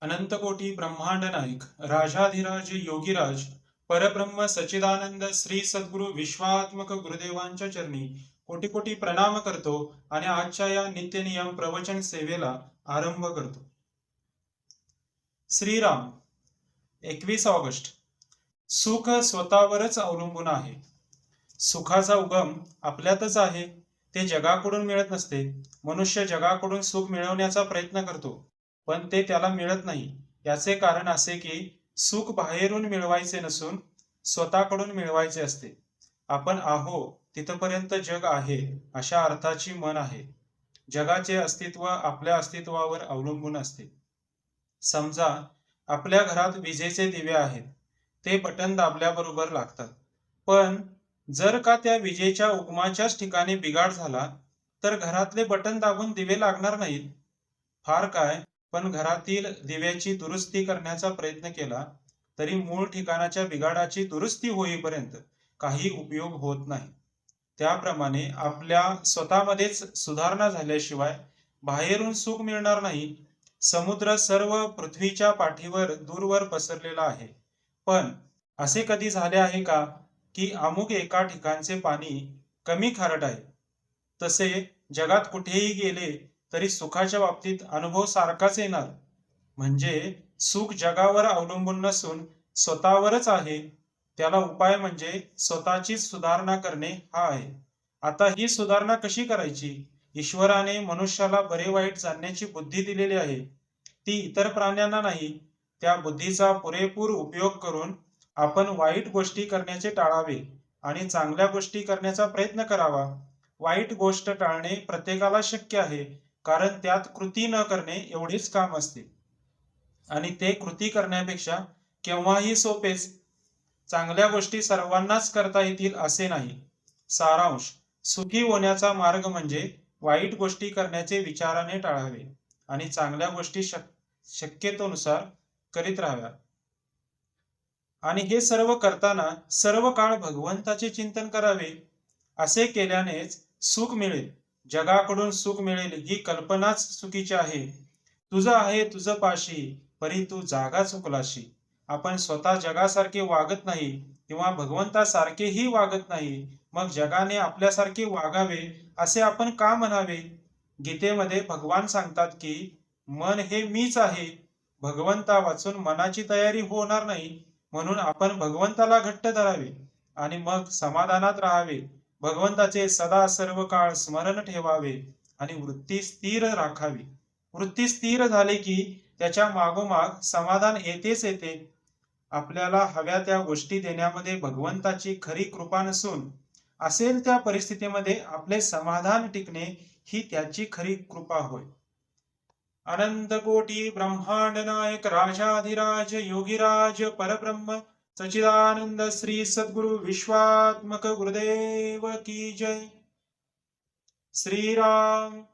अनंतकोटी ब्रह्मांड नायक राजाधिराज योगीराज परब्रह्म सच्चिदानंद श्री सद्गुरु विश्वात्मक गुरुदेवांच्या चरणी कोटी कोटी प्रणाम करतो आणि आजच्या या नित्यनियम प्रवचन सेवेला आरंभ करतो. श्रीराम एकवीस ऑगस्ट. सुख स्वतःवरच अवलंबून आहे. सुखाचा उगम आपल्यातच आहे. ते जगाकडून मिळत नसते. मनुष्य जगाकडून सुख मिळवण्याचा प्रयत्न करतो. पण ते त्याला मिळत नाही. याचे कारण असे की सुख बाहेरून मिळवायचे नसून स्वतःकडून मिळवायचे असते. आपण आहो तिथपर्यंत जग आहे अशा अर्थाची मन आहे. जगाचे अस्तित्व आपल्या अस्तित्वावर अवलंबून असते. समजा आपल्या घरात विजेचे दिवे आहेत ते बटन दाबल्याबरोबर लागतात. पण जर का त्या विजेच्या उगमाच्याच ठिकाणी बिघाड झाला तर घरातले बटन दाबून दिवे लागणार नाहीत. फार काय पण घरातील दिव्याची दुरुस्ती करण्याचा प्रयत्न केला तरी मूळ ठिकाणाच्या बिघाडाची दुरुस्ती होईपर्यंत काही उपयोग होत नाही. त्याप्रमाणे आपल्या स्वतःमध्येच सुधारणा झाल्याशिवाय बाहेरून सुख मिळणार नाही. समुद्र सर्व पृथ्वीच्या पाठीवर दूरवर पसरलेला आहे. पण असे कधी झाले आहे का की अमुक एका ठिकाणचे पाणी कमी खारट आहे? तसे जगात कुठेही गेले तरी सुखाच्या बाबतीत अनुभव सारखाच येणार. म्हणजे सुख जगावर अवलंबून नसून स्वतःवरच आहे. त्याला उपाय म्हणजे स्वतःचीच सुधारणा करणे हा आहे. आता ही सुधारणा कशी करायची? ईश्वराने मनुष्याला बरे वाईट जाणण्याची बुद्धी दिलेली आहे. ती इतर प्राण्यांना नाही. त्या बुद्धीचा पुरेपूर उपयोग करून आपण वाईट गोष्टी करण्याचे टाळावे आणि चांगल्या गोष्टी करण्याचा प्रयत्न करावा. वाईट गोष्ट टाळणे प्रत्येकाला शक्य आहे. कारण त्यात कृती न करणे एवढेच काम असते. आणि ते कृती करण्यापेक्षा केव्हाही सोपेच चांगल्या गोष्टी सर्वांनाच करता येतील असे नाही. सारांश सुखी होण्याचा मार्ग म्हणजे वाईट गोष्टी करण्याचे विचाराने टाळावे आणि चांगल्या गोष्टी शक शक्यतोनुसार करीत राहाव्या. आणि हे सर्व करताना सर्व काळ भगवंताचे चिंतन करावे असे केल्यानेच सुख मिळेल. जगाकडून सुख मिळेल ही कल्पनाच चुकीची आहे. तुझं आहे तुझं पाशी परी तू जागा चुकलाशी आपण स्वतः जगासारखे वागत नाही किंवा भगवंतासारखेही वागत नाही मग जगाने आपल्यासारखे वागावे असे आपण का म्हणावे? गीतेमध्ये भगवान सांगतात की मन हे मीच आहे. भगवंता वाचून मनाची तयारी होणार नाही म्हणून आपण भगवंताला घट्ट धरावे आणि मग समाधानात राहावे. भगवंताचे सदा सर्व काळ स्मरण ठेवावे आणि वृत्ती स्थिर राखावी. वृत्ती स्थिर झाली की त्याच्या मागोमाग समाधान येतेच येते. आपल्याला हव्या त्या गोष्टी देण्यामध्ये भगवंताची खरी कृपा नसून असेल त्या परिस्थितीमध्ये आपले समाधान टिकणे ही त्याची खरी कृपा होय. अनंत कोटी ब्रह्मांड नायक राजाधिराज योगीराज परब्रह्म सचिदानंद श्री सद्गुरु विश्वात्मक गुरुदेव की जय. श्रीराम